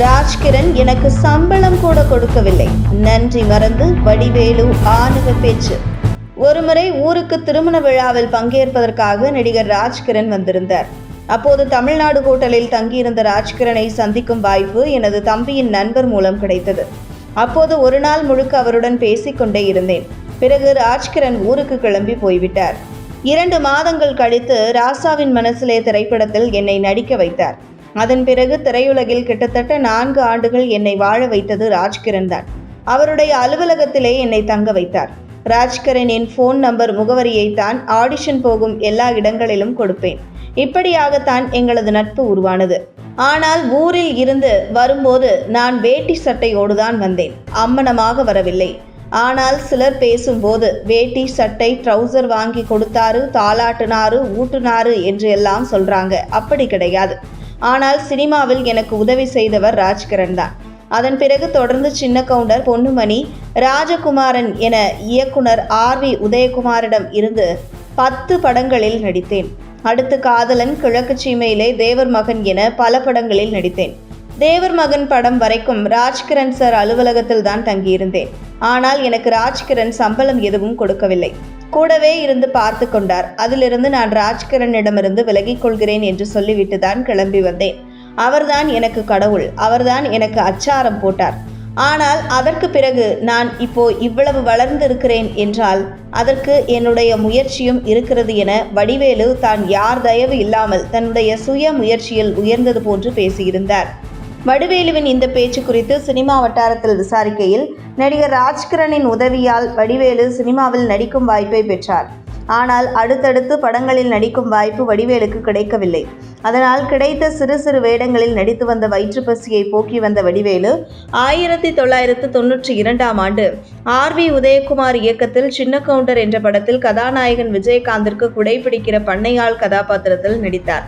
ராஜ்கிரண் எனக்கு சம்பளம் கூட கொடுக்கவில்லை. நன்றி மறந்து வடிவேலு ஆணவ பேச்சு. ஒருமுறை ஊருக்கு திருமண விழாவில் பங்கேற்பதற்காக நடிகர் ராஜ்கிரண் வந்திருந்தார். அப்போது தமிழ்நாடு ஹோட்டலில் தங்கியிருந்த ராஜ்கிரனை சந்திக்கும் வாய்ப்பு எனது தம்பியின் நண்பர் மூலம் கிடைத்தது. அப்போது ஒரு நாள் முழுக்க அவருடன் பேசிக்கொண்டே இருந்தேன். பிறகு ராஜ்கிரண் ஊருக்கு கிளம்பி போய்விட்டார். இரண்டு மாதங்கள் கழித்து ராசாவின் மனசிலே திரைப்படத்தில் என்னை நடிக்க வைத்தார். அதன் பிறகு திரையுலகில் கிட்டத்தட்ட நான்கு ஆண்டுகள் என்னை வாழ வைத்தது ராஜ்கிரண் தான். அவருடைய அலுவலகத்திலே என்னை தங்க வைத்தார். ராஜ்கரனின் ஃபோன் நம்பர் முகவரியை தான் ஆடிஷன் போகும் எல்லா இடங்களிலும் கொடுப்பேன். இப்படியாகத்தான் எங்களது நட்பு உருவானது. ஆனால் ஊரில் இருந்து வரும்போது நான் வேட்டி சட்டையோடு தான் வந்தேன். அம்மனமாக வரவில்லை. ஆனால் சிலர் பேசும்போது வேட்டி சட்டை ட்ரௌசர் வாங்கி கொடுத்தாரு தாளாட்டுனாரு ஊட்டுனாரு என்று எல்லாம் சொல்றாங்க. அப்படி கிடையாது. ஆனால் சினிமாவில் எனக்கு உதவி செய்தவர் ராஜ்கிரண் தான். அதன் பிறகு தொடர்ந்து சின்ன கவுண்டர் பொன்னுமணி ராஜகுமாரன் என இயக்குனர் ஆர் வி உதயகுமாரிடம் இருந்து பத்து படங்களில் நடித்தேன். அடுத்து காதலன் கிழக்கு சீமையிலே தேவர் மகன் என பல படங்களில் நடித்தேன். தேவர் மகன் படம் வரைக்கும் ராஜ்கிரண் சார் அலுவலகத்தில் தான் தங்கியிருந்தேன். ஆனால் எனக்கு ராஜ்கிரண் சம்பளம் எதுவும் கொடுக்கவில்லை. கூடவே இருந்து பார்த்து கொண்டார். அதிலிருந்து நான் ராஜ்கிரனிடமிருந்து விலகிக் கொள்கிறேன் என்று சொல்லிவிட்டு தான் கிளம்பி வந்தேன். அவர்தான் எனக்கு கடவுள். அவர்தான் எனக்கு அச்சாரம் போட்டார். ஆனால் அதற்கு பிறகு நான் இப்போ இவ்வளவு வளர்ந்து இருக்கிறேன் என்றால் அதற்கு என்னுடைய முயற்சியும் இருக்கிறது என வடிவேலு தான் யார் தயவு இல்லாமல் தன்னுடைய சுய முயற்சியில் உயர்ந்தது போன்று பேசியிருந்தார். வடிவேலுவின் இந்த பேச்சு குறித்து சினிமா வட்டாரத்தில் விசாரிக்கையில் நடிகர் ராஜ்கிரனின் உதவியால் வடிவேலு சினிமாவில் நடிக்கும் வாய்ப்பை பெற்றார். ஆனால் அடுத்தடுத்து படங்களில் நடிக்கும் வாய்ப்பு வடிவேலுக்கு கிடைக்கவில்லை. அதனால் கிடைத்த சிறு சிறு வேடங்களில் நடித்து வந்த வயிற்றுப்பசியை போக்கி வந்த வடிவேலு ஆயிரத்தி தொள்ளாயிரத்து தொன்னூற்றி இரண்டாம் ஆண்டு ஆர் வி உதயகுமார் இயக்கத்தில் சின்ன கவுண்டர் என்ற படத்தில் கதாநாயகன் விஜயகாந்திற்கு குடைபிடிக்கிற பண்ணையாள் கதாபாத்திரத்தில் நடித்தார்.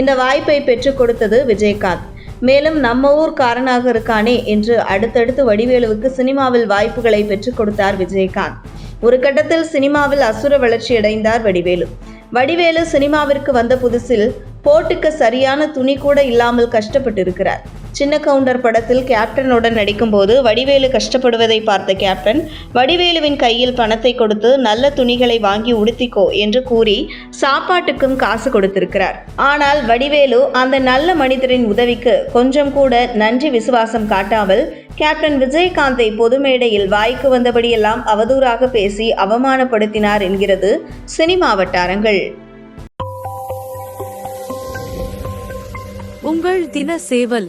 இந்த வாய்ப்பை பெற்றுக் கொடுத்தது விஜயகாந்த். மேலும் நம்ம ஊர்க்காரனாக இருக்கானே என்று அடுத்தடுத்து வடிவேலுவுக்கு சினிமாவில் வாய்ப்புகளை பெற்றுக் கொடுத்தார் விஜயகாந்த். ஒரு கட்டத்தில் சினிமாவில் அசுர வளர்ச்சி அடைந்தார் வடிவேலு. வடிவேலு சினிமாவிற்கு வந்த புதுசில் போட்டுக்கு சரியான துணி கூட இல்லாமல் கஷ்டப்பட்டிருக்கிறார். சின்ன கவுண்டர் படத்தில் கேப்டனுடன் நடிக்கும்போது வடிவேலு கஷ்டப்படுவதை பார்த்த கேப்டன் வடிவேலுவின் கையில் பணத்தை கொடுத்து நல்ல துணிகளை வாங்கி உடுத்திக்கோ என்று கூறி சாப்பாட்டுக்கும் காசு கொடுத்திருக்கிறார். ஆனால் வடிவேலு அந்த நல்ல மனிதரின் உதவிக்கு கொஞ்சம் கூட நன்றி விசுவாசம் காட்டாமல் கேப்டன் விஜயகாந்தை பொது மேடையில் வாய்க்கு வந்தபடியெல்லாம் அவதூறாக பேசி அவமானப்படுத்தினார் என்கிறது சினிமா வட்டாரங்கள். உங்கள் தின சேவல்